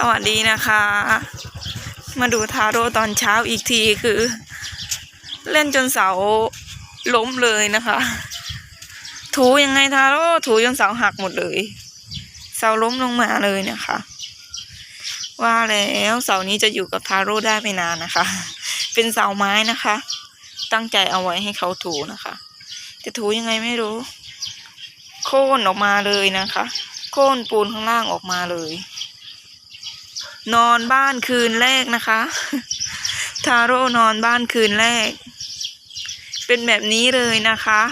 สวัสดีนะคะ มาดูทาโร่ตอนเช้าอีกทีคือ เล่นจนเสาล้มเลยนะคะ ถูยังไงทาโร่ถูจนเสาหักหมดเลย เสาล้มลงมาเลยนะคะ ว่าแล้วเสานี้จะอยู่กับทาโร่ได้ไม่นานนะคะ เป็นเสาไม้นะคะ ตั้งใจเอาไว้ให้เขาถูนะคะแต่ถูยังไงไม่รู้ โค่นออกมาเลยนะคะ โค่นปูนข้างล่างออกมาเลย นอนบ้านคืนแรกนะคะ ทาโร่นอนบ้านคืนแรก เป็นแบบนี้เลยนะคะ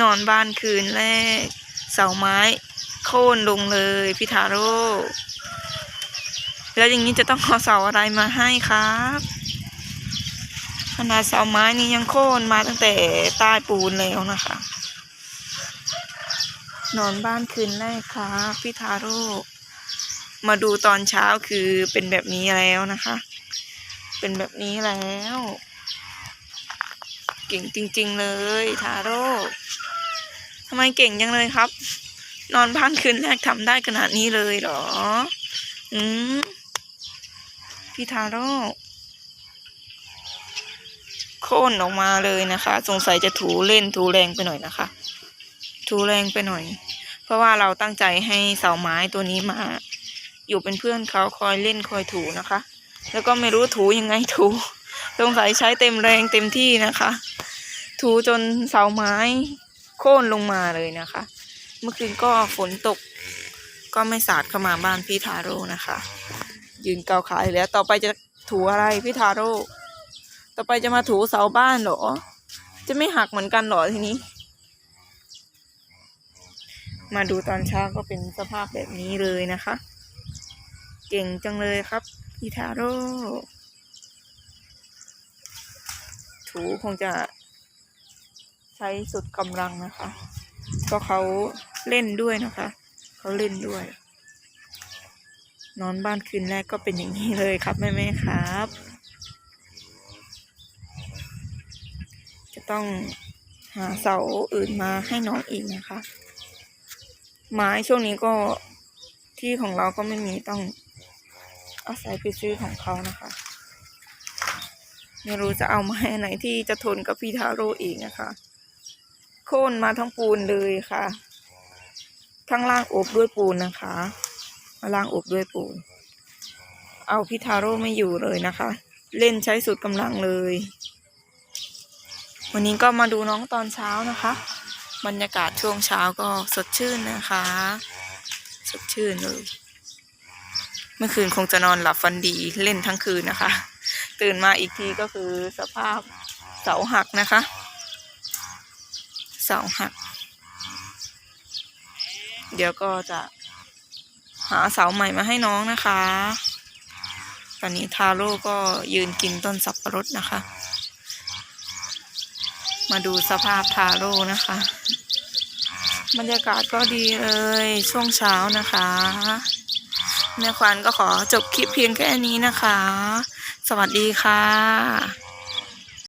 นอนบ้านคืนแรก เสาไม้ โค่นลงเลยพี่ทาโร่แล้วอย่างนี้จะต้องเอาเสาอะไรมาให้ครับขนาดเสาไม้นี้ยังโค่นมาตั้งแต่ใต้ปูนแล้วนะคะ นอนบ้านคืนแรกครับพี่ทาโร่ มาดูตอนเช้าคือเป็นแบบนี้แล้วนะคะ เป็นแบบนี้แล้ว เก่งจริง ๆ เลยทาโร่ทำไมเก่งจังเลยครับ นอนบ้านคืนแรกทำได้ขนาดนี้เลยเหรอ อืมพี่ทาโร่โค่นออกมาเลยนะคะ สงสัยจะถูเล่นถูแรงไปหน่อยนะคะ ถูแรงไปหน่อย เพราะว่าเราตั้งใจให้เสาไม้ตัวนี้มา อยู่เป็นเพื่อนเขาคอยเล่นคอยถูนะคะ แล้วก็ไม่รู้ถูยังไงถูสงสัยใช้เต็มแรงเต็มที่นะคะ ถูจนเสาไม้โค่นลงมาเลยนะคะ เมื่อคืนก็ฝนตก ก็ไม่สาดเข้ามาบ้านพี่ทาโร่นะคะ ยืนเกาขาอยู่แล้ว ต่อไปจะถูอะไรพี่ทาโร่ต่อไปจะมาถูเสาบ้านเหรอ จะไม่หักเหมือนกันเหรอทีนี้ มาดูตอนเช้าก็เป็นสภาพแบบนี้เลยนะคะ เก่งจังเลยครับอีทาโร่ถูคงจะใช้สุดกำลังนะคะ ก็เขาเล่นด้วยนะคะ เขาเล่นด้วย นอนบ้านคืนแรกก็เป็นอย่างนี้เลยครับแม่แม่ครับ จะต้องหาเสาอื่นมาให้น้องอีกนะคะ ไม้ช่วงนี้ก็ที่ของเราก็ไม่มีต้อง อาศัยไปซื้อของเขานะคะ ไม่รู้จะเอาไม้ไหนที่จะทนกับพี่ทาโร่อีกนะคะ โค่นมาทั้งปูนเลยค่ะข้างล่างอบด้วยปูนนะคะข้าล่างอบด้วยปูน เอาพี่ทาโร่ไม่อยู่เลยนะคะ เล่นใช้สุดกำลังเลย วันนี้ก็มาดูน้องตอนเช้านะคะ บรรยากาศช่วงเช้าก็สดชื่นนะคะ สดชื่นเลย มื่อคืนคงจะนอนหลับฝันดีเล่นทั้งคืนนะคะ ตื่นมาอีกทีก็คือสภาพเสาหักนะคะ เสาหัก เดี๋ยวก็จะหาเสาใหม่มาให้น้องนะคะ ตอนนี้ทาโร่ก็ยืนกินต้นสับปะรดนะคะ มาดูสภาพทาโร่นะคะ บรรยากาศก็ดีเลยช่วงเช้านะคะ แม่ควันก็ขอจบคลิปเพียงแค่นี้นะคะ สวัสดีค่ะ